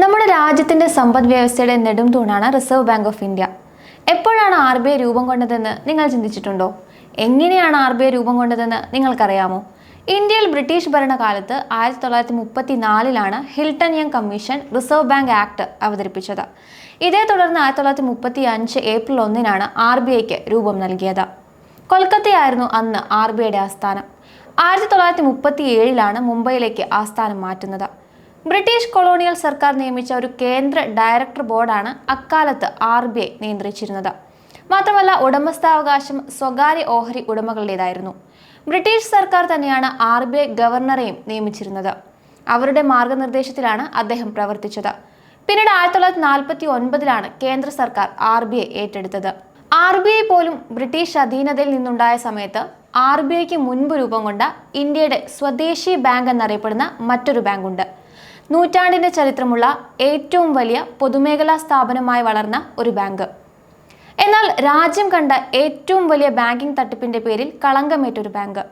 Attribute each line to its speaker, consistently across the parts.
Speaker 1: നമ്മുടെ രാജ്യത്തിന്റെ സമ്പദ് വ്യവസ്ഥയുടെ നെടും തൂണാണ് റിസർവ് ബാങ്ക് ഓഫ് ഇന്ത്യ എപ്പോഴാണ് ആർ ബി ഐ രൂപം കൊണ്ടതെന്ന് നിങ്ങൾ ചിന്തിച്ചിട്ടുണ്ടോ? എങ്ങനെയാണ് ആർ ബി ഐ രൂപം കൊണ്ടതെന്ന് നിങ്ങൾക്കറിയാമോ? ഇന്ത്യയിൽ ബ്രിട്ടീഷ് ഭരണകാലത്ത് ആയിരത്തി തൊള്ളായിരത്തി മുപ്പത്തി നാലിലാണ് Hilton Young commission Reserve Bank Act അവതരിപ്പിച്ചത്. ഇതേ തുടർന്ന് ആയിരത്തി തൊള്ളായിരത്തി മുപ്പത്തി അഞ്ച് ഏപ്രിൽ ഒന്നിനാണ് ആർ ബി ഐക്ക് രൂപം നൽകിയത്. കൊൽക്കത്തയായിരുന്നു അന്ന് ആർ ബി ഐയുടെ ആസ്ഥാനം. ആയിരത്തി തൊള്ളായിരത്തി മുപ്പത്തി ഏഴിലാണ് മുംബൈയിലേക്ക് ആസ്ഥാനം മാറ്റുന്നത്. ബ്രിട്ടീഷ് കൊളോണിയൽ സർക്കാർ നിയമിച്ച ഒരു കേന്ദ്ര ഡയറക്ടർ ബോർഡാണ് അക്കാലത്ത് ആർ ബി ഐ നിയന്ത്രിച്ചിരുന്നത്. മാത്രമല്ല ഉടമസ്ഥാവകാശം സ്വകാര്യ ഓഹരി ഉടമകളുടേതായിരുന്നു. ബ്രിട്ടീഷ് സർക്കാർ തന്നെയാണ് ആർ ബി ഐ ഗവർണറെയും നിയമിച്ചിരുന്നത്. അവരുടെ മാർഗനിർദ്ദേശത്തിലാണ് അദ്ദേഹം പ്രവർത്തിച്ചത്. പിന്നീട് ആയിരത്തി തൊള്ളായിരത്തി നാൽപ്പത്തി ഒൻപതിലാണ് കേന്ദ്ര സർക്കാർ ആർ ബി ഐ ഏറ്റെടുത്തത്. ആർ ബി ഐ പോലും ബ്രിട്ടീഷ് അധീനതയിൽ നിന്നുണ്ടായ സമയത്ത് ആർ ബി ഐക്ക് മുൻപ് രൂപം കൊണ്ട ഇന്ത്യയുടെ സ്വദേശി ബാങ്ക് എന്നറിയപ്പെടുന്ന മറ്റൊരു ബാങ്കുണ്ട്. നൂറ്റാണ്ടിന്റെ ചരിത്രമുള്ള ഏറ്റവും വലിയ പൊതുമേഖലാ സ്ഥാപനമായി വളർന്ന ഒരു ബാങ്ക്. എന്നാൽ രാജ്യം കണ്ട ഏറ്റവും വലിയ ബാങ്കിംഗ് തട്ടിപ്പിന്റെ പേരിൽ കളങ്കമേറ്റൊരു ബാങ്ക്.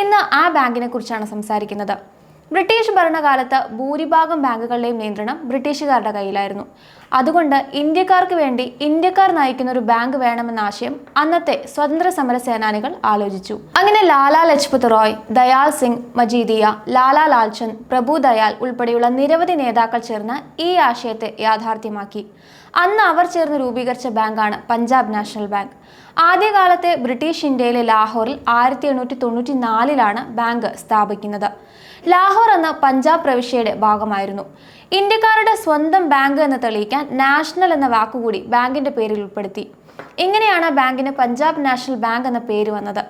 Speaker 1: ഇന്ന് ആ ബാങ്കിനെ കുറിച്ചാണ് സംസാരിക്കുന്നത്. ബ്രിട്ടീഷ് ഭരണകാലത്ത് ഭൂരിഭാഗം ബാങ്കുകളുടെയും നിയന്ത്രണം ബ്രിട്ടീഷുകാരുടെ കയ്യിലായിരുന്നു. അതുകൊണ്ട് ഇന്ത്യക്കാർക്ക് വേണ്ടി ഇന്ത്യക്കാർ നയിക്കുന്ന ഒരു ബാങ്ക് വേണമെന്ന ആശയം അന്നത്തെ സ്വതന്ത്ര സമര സേനാനികൾ ആലോചിച്ചു. അങ്ങനെ ലാലാ ലജ്പത് റോയ് ദയാൽ സിംഗ് മജീദിയ ലാലാ ലാൽചന്ദ് പ്രഭു ദയാൽ ഉൾപ്പെടെയുള്ള നിരവധി നേതാക്കൾ ചേർന്ന് ഈ ആശയത്തെ യാഥാർത്ഥ്യമാക്കി. അന്ന് അവർ ചേർന്ന് രൂപീകരിച്ച ബാങ്കാണ് പഞ്ചാബ് നാഷണൽ ബാങ്ക്. ആദ്യകാലത്തെ ബ്രിട്ടീഷ് ഇന്ത്യയിലെ ലാഹോറിൽ ആയിരത്തി എണ്ണൂറ്റി തൊണ്ണൂറ്റി നാലിലാണ് ബാങ്ക് സ്ഥാപിക്കുന്നത്. ലാഹോർ എന്ന പഞ്ചാബ് പ്രവിശ്യയുടെ ഭാഗമായിരുന്നു. ഇന്ത്യക്കാരുടെ സ്വന്തം ബാങ്ക് എന്ന് തെളിയിക്കാൻ നാഷണൽ എന്ന വാക്കുകൂടി ബാങ്കിന്റെ പേരിൽ ഉൾപ്പെടുത്തി. ഇങ്ങനെയാണ് ബാങ്കിന് പഞ്ചാബ് നാഷണൽ ബാങ്ക് എന്ന പേര് വന്നത്.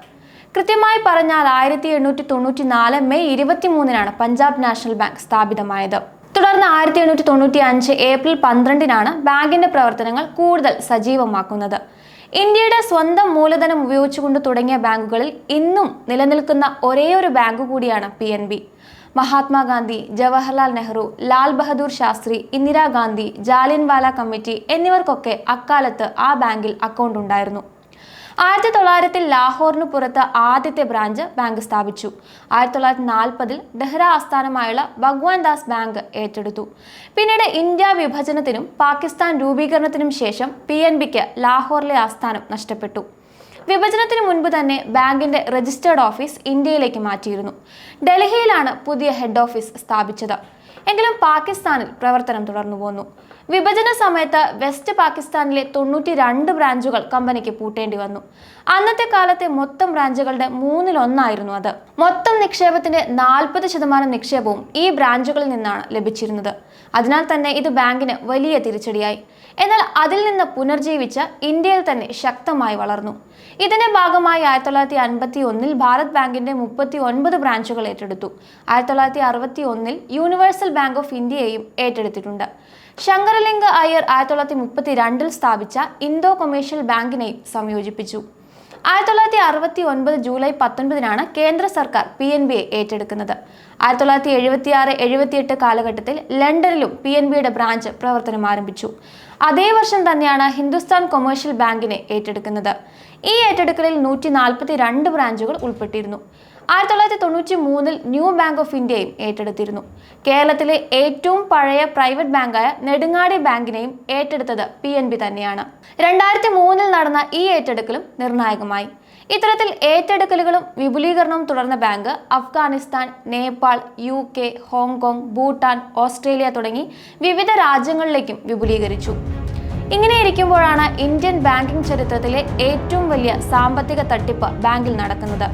Speaker 1: കൃത്യമായി പറഞ്ഞാൽ ആയിരത്തി എണ്ണൂറ്റി തൊണ്ണൂറ്റി നാല് മെയ് ഇരുപത്തി മൂന്നിനാണ് പഞ്ചാബ് നാഷണൽ ബാങ്ക് സ്ഥാപിതമായത്. തുടർന്ന് ആയിരത്തി എണ്ണൂറ്റി തൊണ്ണൂറ്റി അഞ്ച് ഏപ്രിൽ പന്ത്രണ്ടിനാണ് ബാങ്കിന്റെ പ്രവർത്തനങ്ങൾ കൂടുതൽ സജീവമാക്കുന്നത്. ഇന്ത്യയുടെ സ്വന്തം മൂലധനം ഉപയോഗിച്ചുകൊണ്ട് തുടങ്ങിയ ബാങ്കുകളിൽ ഇന്നും നിലനിൽക്കുന്ന ഒരേയൊരു ബാങ്ക് കൂടിയാണ് പി മഹാത്മാഗാന്ധി ജവഹർലാൽ നെഹ്റു ലാൽ ബഹദൂർ ശാസ്ത്രി ഇന്ദിരാഗാന്ധി ജാലിയൻവാല കമ്മിറ്റി എന്നിവർക്കൊക്കെ അക്കാലത്ത് ആ ബാങ്കിൽ അക്കൗണ്ട് ഉണ്ടായിരുന്നു. ആയിരത്തി തൊള്ളായിരത്തിൽ ലാഹോറിന് പുറത്ത് ആദ്യത്തെ ബ്രാഞ്ച് ബാങ്ക് സ്ഥാപിച്ചു. ആയിരത്തി തൊള്ളായിരത്തി നാൽപ്പതിൽ ഡെഹ്റ ആസ്ഥാനമായുള്ള ഭഗവാൻ ദാസ് ബാങ്ക് ഏറ്റെടുത്തു. പിന്നീട് ഇന്ത്യ വിഭജനത്തിനും പാകിസ്ഥാൻ രൂപീകരണത്തിനും ശേഷം പി എൻ ബിക്ക് ലാഹോറിലെ ആസ്ഥാനം നഷ്ടപ്പെട്ടു. വിഭജനത്തിന് മുൻപ് തന്നെ ബാങ്കിന്റെ രജിസ്റ്റേർഡ് ഓഫീസ് ഇന്ത്യയിലേക്ക് മാറ്റിയിരുന്നു. ഡൽഹിയിലാണ് പുതിയ ഹെഡ് ഓഫീസ് സ്ഥാപിച്ചത്. എങ്കിലും പാകിസ്ഥാനിൽ പ്രവർത്തനം തുടർന്നു പോന്നു. വിഭജന സമയത്ത് വെസ്റ്റ് പാകിസ്ഥാനിലെ തൊണ്ണൂറ്റി രണ്ട് ബ്രാഞ്ചുകൾ കമ്പനിക്ക് പൂട്ടേണ്ടി വന്നു. അന്നത്തെ കാലത്തെ മൊത്തം ബ്രാഞ്ചുകളുടെ മൂന്നിലൊന്നായിരുന്നു അത്. മൊത്തം നിക്ഷേപത്തിന്റെ നാൽപ്പത് ശതമാനം നിക്ഷേപവും ഈ ബ്രാഞ്ചുകളിൽ നിന്നാണ് ലഭിച്ചിരുന്നത്. അതിനാൽ തന്നെ ഇത് ബാങ്കിന് വലിയ തിരിച്ചടിയായി. എന്നാൽ അതിൽ നിന്ന് പുനർജീവിച്ച് ഇന്ത്യയിൽ തന്നെ ശക്തമായി വളർന്നു. ഇതിന്റെ ഭാഗമായി ആയിരത്തി തൊള്ളായിരത്തി അൻപത്തി ഒന്നിൽ ഭാരത് ബാങ്കിന്റെ മുപ്പത്തി ഒൻപത് ബ്രാഞ്ചുകൾ ഏറ്റെടുത്തു. ആയിരത്തി തൊള്ളായിരത്തി അറുപത്തി ഒന്നിൽ യൂണിവേഴ്സൽ ബാങ്ക് ഓഫ് ഇന്ത്യയെയും ഏറ്റെടുത്തിട്ടുണ്ട്. ശങ്കരലിംഗ അയ്യർ ആയിരത്തി തൊള്ളായിരത്തി മുപ്പത്തി രണ്ടിൽ സ്ഥാപിച്ച ഇന്തോ കൊമേഴ്ഷ്യൽ ബാങ്കിനെയും സംയോജിപ്പിച്ചു. ആയിരത്തി തൊള്ളായിരത്തി അറുപത്തി ഒൻപത് ജൂലൈ പത്തൊൻപതിനാണ് കേന്ദ്ര സർക്കാർ പി എൻ ബിയെ ഏറ്റെടുക്കുന്നത്. ആയിരത്തി തൊള്ളായിരത്തി എഴുപത്തി ആറ് എഴുപത്തിയെട്ട് കാലഘട്ടത്തിൽ ലണ്ടനിലും പി എൻ ബിയുടെ ബ്രാഞ്ച് പ്രവർത്തനം ആരംഭിച്ചു. അതേ വർഷം തന്നെയാണ് ഹിന്ദുസ്ഥാൻ കൊമേഴ്ഷ്യൽ ബാങ്കിനെ ഏറ്റെടുക്കുന്നത്. ഈ ഏറ്റെടുക്കലിൽ നൂറ്റി നാൽപ്പത്തി രണ്ട് ബ്രാഞ്ചുകൾ ഉൾപ്പെട്ടിരുന്നു. ആയിരത്തി തൊള്ളായിരത്തി തൊണ്ണൂറ്റി മൂന്നിൽ ന്യൂ ബാങ്ക് ഓഫ് ഇന്ത്യയും ഏറ്റെടുത്തിരുന്നു. കേരളത്തിലെ ഏറ്റവും പഴയ പ്രൈവറ്റ് ബാങ്കായ നെടുങ്ങാടി ബാങ്കിനെയും ഏറ്റെടുത്തത് പി എൻ ബി തന്നെയാണ്. രണ്ടായിരത്തി മൂന്നിൽ നടന്ന ഈ ഏറ്റെടുക്കലും നിർണായകമായി. ഇത്തരത്തിൽ ഏറ്റെടുക്കലുകളും വിപുലീകരണവും തുടർന്ന bank Afghanistan Nepal U K Hong Kong Bhutan Australia തുടങ്ങി വിവിധ രാജ്യങ്ങളിലേക്കും വിപുലീകരിച്ചു. ഇങ്ങനെ ഇരിക്കുമ്പോഴാണ് ഇന്ത്യൻ ബാങ്കിംഗ് ചരിത്രത്തിലെ ഏറ്റവും വലിയ സാമ്പത്തിക തട്ടിപ്പ് ബാങ്കിൽ നടക്കുന്നത്.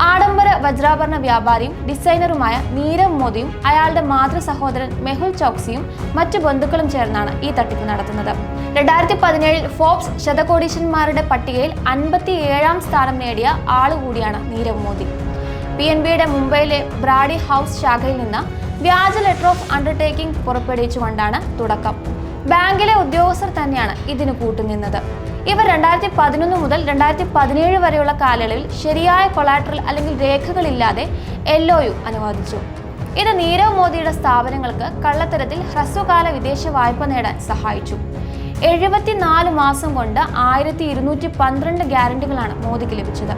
Speaker 1: ആഡംബര വജ്രാഭരണ വ്യാപാരിയും ഡിസൈനറുമായ നീരവ് മോദിയും അയാളുടെ മാതൃ സഹോദരൻ മെഹുൽ ചോക്സിയും മറ്റു ബന്ധുക്കളും ചേർന്നാണ് ഈ തട്ടിപ്പ് നടത്തുന്നത്. രണ്ടായിരത്തി പതിനേഴിൽ ഫോബ്സ് ശതകോടീശന്മാരുടെ പട്ടികയിൽ അൻപത്തി ഏഴാം സ്ഥാനം നേടിയ ആളുകൂടിയാണ് നീരവ് മോദി. പി എൻ ബിയുടെ മുംബൈയിലെ ബ്രാഡി ഹൗസ് ശാഖയിൽ നിന്ന് വ്യാജ ലെറ്റർ ഓഫ് അണ്ടർടേക്കിംഗ് പുറപ്പെടുവിച്ചുകൊണ്ടാണ് തുടക്കം. ബാങ്കിലെ ഉദ്യോഗസ്ഥർ തന്നെയാണ് ഇതിന് കൂട്ടുനിന്നത്. ഇവർ രണ്ടായിരത്തി പതിനൊന്ന് മുതൽ രണ്ടായിരത്തി പതിനേഴ് വരെയുള്ള കാലയളവിൽ ശരിയായ കൊളാട്രൽ അല്ലെങ്കിൽ രേഖകളില്ലാതെ എൽ യു അനുവദിച്ചു. ഇത് നീരവ് മോദിയുടെ സ്ഥാപനങ്ങൾക്ക് കള്ളത്തരത്തിൽ ഹ്രസ്വകാല വിദേശ വായ്പ നേടാൻ സഹായിച്ചു. എഴുപത്തിനാല് മാസം കൊണ്ട് ആയിരത്തി ഇരുന്നൂറ്റി പന്ത്രണ്ട് ഗ്യാരണ്ടികളാണ് മോദിക്ക് ലഭിച്ചത്.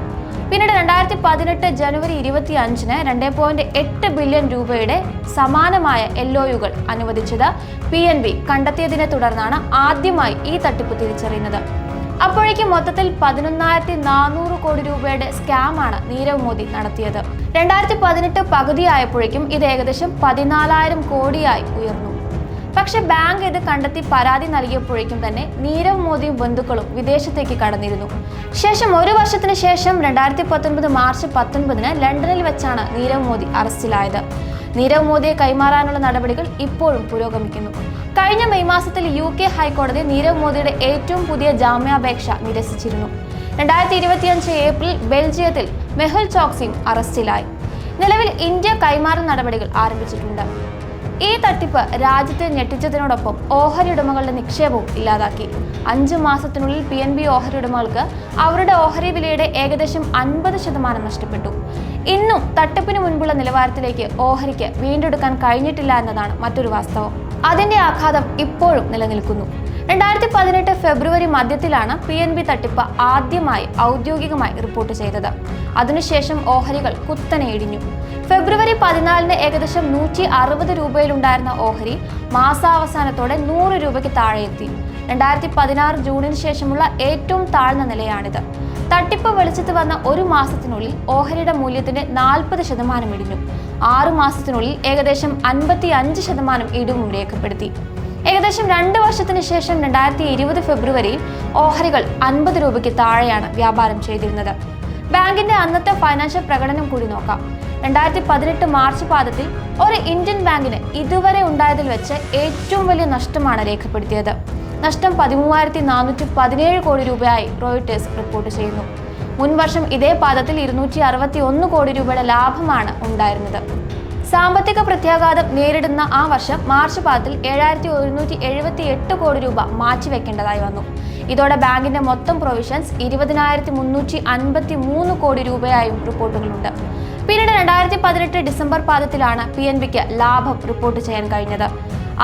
Speaker 1: പിന്നീട് രണ്ടായിരത്തി പതിനെട്ട് ജനുവരി ഇരുപത്തി അഞ്ചിന് രണ്ട് പോയിന്റ് എട്ട് ബില്യൺ രൂപയുടെ സമാനമായ എൽ ഒയുകൾ അനുവദിച്ചത് പി എൻ ബി കണ്ടെത്തിയതിനെ തുടർന്നാണ് ആദ്യമായി ഈ തട്ടിപ്പ് തിരിച്ചറിയുന്നത്. അപ്പോഴേക്കും മൊത്തത്തിൽ പതിനൊന്നായിരത്തി നാനൂറ് കോടി രൂപയുടെ സ്കാമാണ് നീരവ് മോദി നടത്തിയത്. രണ്ടായിരത്തി പതിനെട്ട് പകുതിയായപ്പോഴേക്കും ഇത് ഏകദേശം പതിനാലായിരം കോടിയായി ഉയർന്നു. പക്ഷെ ബാങ്ക് ഇത് കണ്ടെത്തി പരാതി നൽകിയപ്പോഴേക്കും തന്നെ നീരവ് മോദിയും ബന്ധുക്കളും വിദേശത്തേക്ക് കടന്നിരുന്നു. ശേഷം ഒരു വർഷത്തിന് ശേഷം രണ്ടായിരത്തി പത്തൊൻപത് മാർച്ച് പത്തൊൻപതിന് ലണ്ടനിൽ വെച്ചാണ് നീരവ് മോദി അറസ്റ്റിലായത്. നീരവ് മോദിയെ കൈമാറാനുള്ള നടപടികൾ ഇപ്പോഴും പുരോഗമിക്കുന്നു. കഴിഞ്ഞ മെയ് മാസത്തിൽ യു കെ ഹൈക്കോടതി നീരവ് മോദിയുടെ ഏറ്റവും പുതിയ ജാമ്യാപേക്ഷ നിരസിച്ചിരുന്നു. രണ്ടായിരത്തി ഇരുപത്തിയഞ്ച് ഏപ്രിൽ ബെൽജിയത്തിൽ മെഹുൽ ചോക്സിയും അറസ്റ്റിലായി. നിലവിൽ ഇന്ത്യ കൈമാറൽ നടപടികൾ ആരംഭിച്ചിട്ടുണ്ട്. ഈ തട്ടിപ്പ് രാജ്യത്തെ ഞെട്ടിച്ചതിനോടൊപ്പം ഓഹരി ഉടമകളുടെ നിക്ഷേപവും ഇല്ലാതാക്കി. അഞ്ച് മാസത്തിനുള്ളിൽ പി എൻ ബി ഓഹരി ഉടമകൾക്ക് അവരുടെ ഓഹരി വിലയുടെ ഏകദേശം അൻപത് ശതമാനം നഷ്ടപ്പെട്ടു. ഇന്നും തട്ടിപ്പിന് മുൻപുള്ള നിലവാരത്തിലേക്ക് ഓഹരിക്ക് വീണ്ടെടുക്കാൻ കഴിഞ്ഞിട്ടില്ല എന്നതാണ് മറ്റൊരു വാസ്തവം. അതിന്റെ ആഘാതം ഇപ്പോഴും നിലനിൽക്കുന്നു. രണ്ടായിരത്തി പതിനെട്ട് ഫെബ്രുവരി മധ്യത്തിലാണ് പി എൻ ബി തട്ടിപ്പ് ആദ്യമായി ഔദ്യോഗികമായി റിപ്പോർട്ട് ചെയ്തത്. അതിനുശേഷം ഓഹരികൾ കുത്തനെ ഇടിഞ്ഞു ഫെബ്രുവരി പതിനാലിന് ഏകദേശം നൂറ്റി അറുപത് രൂപയിലുണ്ടായിരുന്ന ഓഹരി മാസാവസാനത്തോടെ നൂറ് രൂപയ്ക്ക് താഴെയെത്തി. രണ്ടായിരത്തി പതിനാറ് ജൂണിന് ശേഷമുള്ള ഏറ്റവും താഴ്ന്ന നിലയാണിത്. തട്ടിപ്പ് വെളിച്ചത്ത് വന്ന ഒരു മാസത്തിനുള്ളിൽ ഓഹരിയുടെ മൂല്യത്തിന്റെ നാൽപ്പത് ശതമാനം ഇടിഞ്ഞു. ആറു മാസത്തിനുള്ളിൽ ഏകദേശം അൻപത്തി അഞ്ച് ശതമാനം ഇടിവും രേഖപ്പെടുത്തി. ഏകദേശം രണ്ട് വർഷത്തിന് ശേഷം രണ്ടായിരത്തി ഇരുപത് ഫെബ്രുവരിയിൽ ഓഹരികൾ അൻപത് രൂപയ്ക്ക് താഴെയാണ് വ്യാപാരം ചെയ്തിരുന്നത്. ബാങ്കിന്റെ അന്നത്തെ ഫൈനാൻഷ്യൽ പ്രകടനം കൂടി നോക്കാം. രണ്ടായിരത്തി പതിനെട്ട് മാർച്ച് പാദത്തിൽ ഒരു ഇന്ത്യൻ ബാങ്കിന് ഇതുവരെ ഉണ്ടായതിൽ വെച്ച് ഏറ്റവും വലിയ നഷ്ടമാണ് രേഖപ്പെടുത്തിയത്. നഷ്ടം പതിമൂവായിരത്തി നാനൂറ്റി പതിനേഴ് കോടി രൂപയായി റോയിട്ടേഴ്സ് റിപ്പോർട്ട് ചെയ്യുന്നു. മുൻ വർഷം ഇതേ പാദത്തിൽ ഇരുന്നൂറ്റി അറുപത്തി ഒന്ന് കോടി രൂപയുടെ ലാഭമാണ് ഉണ്ടായിരുന്നത്. സാമ്പത്തിക പ്രത്യാഘാതം നേരിടുന്ന ആ വർഷം മാർച്ച് പാദത്തിൽ ഏഴായിരത്തി ഒരുന്നൂറ്റി എഴുപത്തി എട്ട് കോടി രൂപ മാറ്റിവെക്കേണ്ടതായി വന്നു. ഇതോടെ ബാങ്കിന്റെ മൊത്തം പ്രൊവിഷൻസ് ഇരുപതിനായിരത്തി മുന്നൂറ്റി അൻപത്തി മൂന്ന് കോടി രൂപയായും റിപ്പോർട്ടുകളുണ്ട്. പിന്നീട് രണ്ടായിരത്തി പതിനെട്ട് ഡിസംബർ പാദത്തിലാണ് പി എൻ ബിക്ക് ലാഭം റിപ്പോർട്ട് ചെയ്യാൻ കഴിഞ്ഞത്.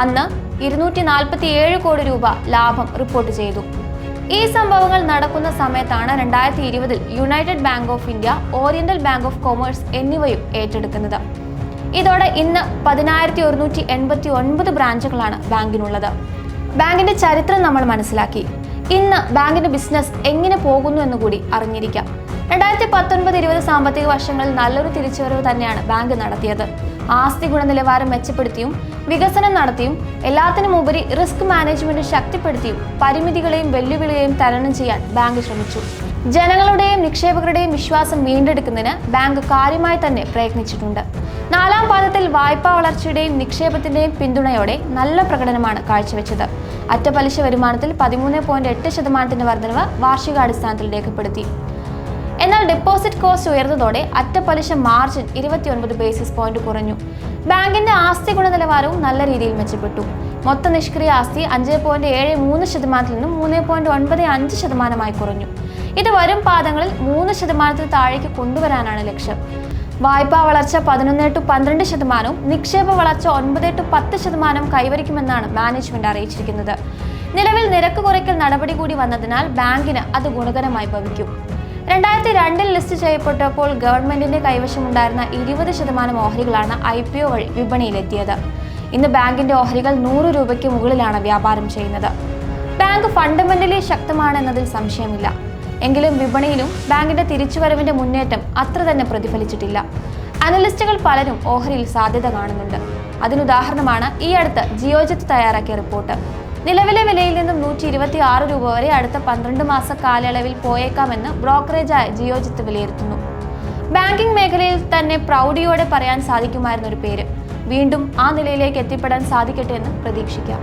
Speaker 1: അന്ന് ഇരുന്നൂറ്റി നാൽപ്പത്തി ഏഴ് കോടി രൂപ ലാഭം റിപ്പോർട്ട് ചെയ്തു. ഈ സംഭവങ്ങൾ നടക്കുന്ന സമയത്താണ് രണ്ടായിരത്തി ഇരുപതിൽ United Bank of India Oriental Bank of Commerce എന്നിവയും ഏറ്റെടുക്കുന്നത്. ഇതോടെ ഇന്ന് പതിനായിരത്തി ഒരുന്നൂറ്റി എൺപത്തി ഒൻപത് ബ്രാഞ്ചുകളാണ് ബാങ്കിനുള്ളത്. ബാങ്കിന്റെ ചരിത്രം നമ്മൾ മനസ്സിലാക്കി. ഇന്ന് ബാങ്കിന്റെ ബിസിനസ് എങ്ങനെ പോകുന്നു എന്ന് കൂടി അറിഞ്ഞിരിക്കാം. രണ്ടായിരത്തി പത്തൊൻപത് ഇരുപത് സാമ്പത്തിക വർഷങ്ങളിൽ നല്ലൊരു തിരിച്ചുവരവ് തന്നെയാണ് ബാങ്ക് നടത്തിയത്. ആസ്തി ഗുണനിലവാരം മെച്ചപ്പെടുത്തിയും വികസനം നടത്തിയും എല്ലാത്തിനും ഉപരി റിസ്ക് മാനേജ്മെന്റ് ശക്തിപ്പെടുത്തിയും പരിമിതികളെയും വെല്ലുവിളികളെയും തരണം ചെയ്യാൻ ബാങ്ക് ശ്രമിച്ചു. ജനങ്ങളുടെയും നിക്ഷേപകരുടെയും വിശ്വാസം വീണ്ടെടുക്കുന്നതിന് ബാങ്ക് കാര്യമായി തന്നെ പ്രയത്നിച്ചിട്ടുണ്ട്. നാലാം പാദത്തിൽ വായ്പാ വളർച്ചയുടെയും നിക്ഷേപത്തിന്റെയും പിന്തുണയോടെ നല്ല പ്രകടനമാണ് കാഴ്ചവെച്ചത്. അറ്റ പലിശ വരുമാനത്തിൽ പതിമൂന്ന് പോയിന്റ് എട്ട് ശതമാനത്തിന്റെ വർധനവ് വാർഷികാടിസ്ഥാനത്തിൽ രേഖപ്പെടുത്തി. എന്നാൽ ഡെപ്പോസിറ്റ് കോസ്റ്റ് ഉയർന്നതോടെ അറ്റപ്പലിശ പലിശ മാർജിൻ ഇരുപത്തിയൊൻപത് ബേസിസ് പോയിന്റ് കുറഞ്ഞു. ബാങ്കിന്റെ ആസ്തി ഗുണനിലവാരവും നല്ല രീതിയിൽ മെച്ചപ്പെട്ടു. മൊത്ത നിഷ്ക്രിയ ആസ്തി അഞ്ച് പോയിന്റ് ഏഴ് മൂന്ന് ശതമാനത്തിൽ നിന്നും മൂന്ന് പോയിന്റ് ഒൻപത് അഞ്ച് ശതമാനമായി കുറഞ്ഞു. ഇത് വരും പാദങ്ങളിൽ മൂന്ന് ശതമാനത്തിൽ താഴേക്ക് കൊണ്ടുവരാനാണ് ലക്ഷ്യം. വായ്പാ വളർച്ച പതിനൊന്ന് ടു പന്ത്രണ്ട് ശതമാനവും നിക്ഷേപ വളർച്ച ഒൻപത് ടു പത്ത് ശതമാനം കൈവരിക്കുമെന്നാണ് മാനേജ്മെന്റ് അറിയിച്ചിരിക്കുന്നത്. നിലവിൽ നിരക്ക് കുറയ്ക്കൽ നടപടി കൂടി വന്നതിനാൽ ബാങ്കിന് അത് ഗുണകരമായി ഭവിക്കും. രണ്ടായിരത്തി രണ്ടിൽ ലിസ്റ്റ് ചെയ്യപ്പെട്ടപ്പോൾ ഗവൺമെന്റിന്റെ കൈവശമുണ്ടായിരുന്ന ഇരുപത് ശതമാനം ഓഹരികളാണ് ഐ പി ഒ വഴി വിപണിയിലെത്തിയത്. ഇന്ന് ബാങ്കിന്റെ ഓഹരികൾ നൂറ് രൂപയ്ക്ക് മുകളിലാണ് വ്യാപാരം ചെയ്യുന്നത്. ബാങ്ക് ഫണ്ടമെന്റലി ശക്തമാണ് എന്നതിൽ സംശയമില്ല. എങ്കിലും വിപണിയിലും ബാങ്കിന്റെ തിരിച്ചുവരവിന്റെ മുന്നേറ്റം അത്ര തന്നെ പ്രതിഫലിച്ചിട്ടില്ല. അനലിസ്റ്റുകൾ പലരും ഓഹരിയിൽ സാധ്യത കാണുന്നുണ്ട്. അതിനുദാഹരണമാണ് ഈ അടുത്ത് ജിയോജിത്ത് തയ്യാറാക്കിയ റിപ്പോർട്ട്. നിലവിലെ വിലയിൽ നിന്നും നൂറ്റി ഇരുപത്തി ആറ് രൂപ വരെ അടുത്ത പന്ത്രണ്ട് മാസ കാലയളവിൽ പോയേക്കാമെന്ന് ബ്രോക്കറേജായ ജിയോജിത്ത് വിലയിരുത്തുന്നു. ബാങ്കിംഗ് മേഖലയിൽ തന്നെ പ്രൗഢിയോടെ പറയാൻ സാധിക്കുമായിരുന്ന ഒരു പേര്. വീണ്ടും ആ നിലയിലേക്ക് എത്തിപ്പെടാൻ സാധിക്കട്ടെ എന്ന് പ്രതീക്ഷിക്കാം.